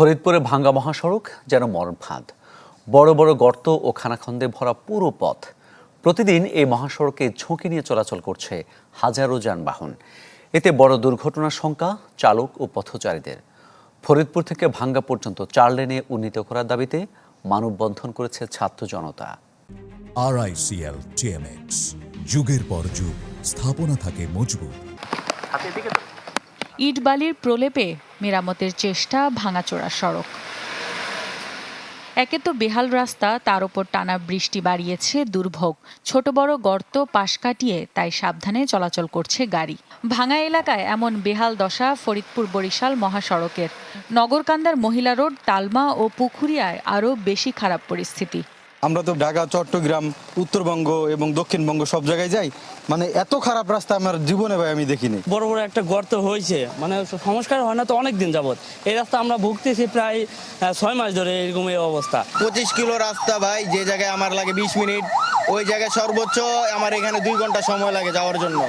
ফরিদপুরে ভাঙ্গা মহাসড়ক যেন মরণ ফাঁদ। বড় বড় গর্ত ও খানাখন্দে ভরা পুরো পথ। প্রতিদিন এই মহাসড়কে ঝুঁকি নিয়ে চলাচল করছে হাজারো যানবাহন। এতে বড় দুর্ঘটনার সংখ্যা চালক ও পথচারীদের। ফরিদপুর থেকে ভাঙ্গা পর্যন্ত চার লেনে উন্নীত করার দাবিতে মানববন্ধন করেছে ছাত্র জনতা। আরআইসিএল টিএমএক্স যুগের পর যুগ স্থাপনা থাকে মজবুত। ইটবালির প্রলেপে মেরামতের চেষ্টা, ভাঙাচোরা সড়ক। একে তো বেহাল রাস্তা, তার ওপর টানা বৃষ্টি বাড়িয়েছে দুর্ভোগ। ছোট বড় গর্ত পাশ কাটিয়ে তাই সাবধানে চলাচল করছে গাড়ি। ভাঙা এলাকায় এমন বেহাল দশা ফরিদপুর বরিশাল মহাসড়কের। নগরকান্দার মহিলা রোড, তালমা ও পুখুরিয়ায় আরও বেশি খারাপ পরিস্থিতি। আমরা তো ঢাকা চট্টগ্রাম উত্তরবঙ্গ এবং দক্ষিণবঙ্গ সব জায়গায় যাই মানে এত খারাপ রাস্তা আমার জীবনে ভাই আমি দেখিনি। বড় বড় একটা গর্ত হয়েছে মানে সংস্কার হয় না তো অনেক দিন যাবত এই রাস্তা আমরা ভুগতেছি প্রায় ছয় মাস ধরে এরকম এই অবস্থা। পঁচিশ কিলো রাস্তা ভাই যে জায়গায় আমার লাগে বিশ মিনিট ওই জায়গায় সর্বোচ্চ আমার এখানে দুই ঘণ্টা সময় লাগে যাওয়ার জন্য।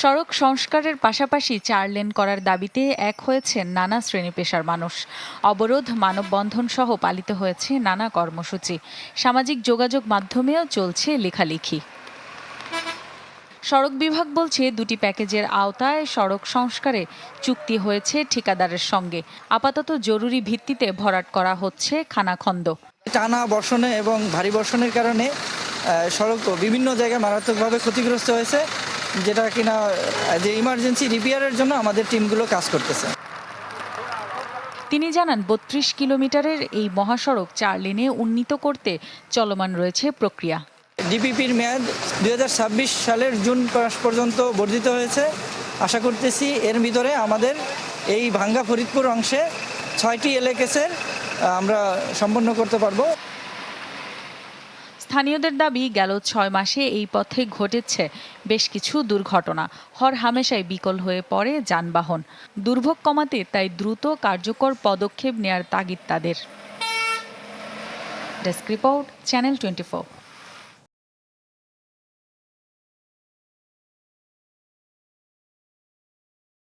সড়ক সংস্কারের পাশাপাশি চার লেন করার দাবিতে এক হয়েছে নানা শ্রেণি পেশার মানুষ। অবরোধ মানববন্ধন সহ পালিত হয়েছে নানা কর্মসূচি। সামাজিক যোগাযোগ মাধ্যমেও চলছে লেখালেখি। সড়ক বিভাগ বলছে, দুটি প্যাকেজের আওতায় সড়ক সংস্কারে চুক্তি হয়েছে ঠিকাদারের সঙ্গে। আপাতত জরুরি ভিত্তিতে ভরাট করা হচ্ছে খানাখন্দ। টানা বর্ষণে এবং ভারী বর্ষণের কারণে সড়ক বিভিন্ন জায়গায় মারাত্মকভাবে ক্ষতিগ্রস্ত হয়েছে। যেটা কিনা যে ইমার্জেন্সি রিপেয়ারের জন্য আমাদের টিমগুলো কাজ করতেছে। তিনি জানান বত্রিশ কিলোমিটারের এই মহাসড়ক চার লেনে উন্নীত করতে চলমান রয়েছে প্রক্রিয়া। ডিপিপির মেয়াদ দুই হাজার ছাব্বিশ সালের জুন মাস পর্যন্ত বর্ধিত হয়েছে। আশা করতেছি এর ভিতরে আমাদের এই ভাঙ্গা ফরিদপুর অংশে ছয়টি এলএকেসের আমরা সম্পন্ন করতে পারব। স্থানীয়দের দাবি, গেল ছয় মাসে এই পথে ঘটেছে বেশ কিছু দুর্ঘটনা। হর হামেশাই বিকল হয়ে পড়ে যানবাহন। দুর্ভোগ কমাতে তাই দ্রুত কার্যকর পদক্ষেপ নেয়ার তাগিদ তাদের। Desk report, channel twenty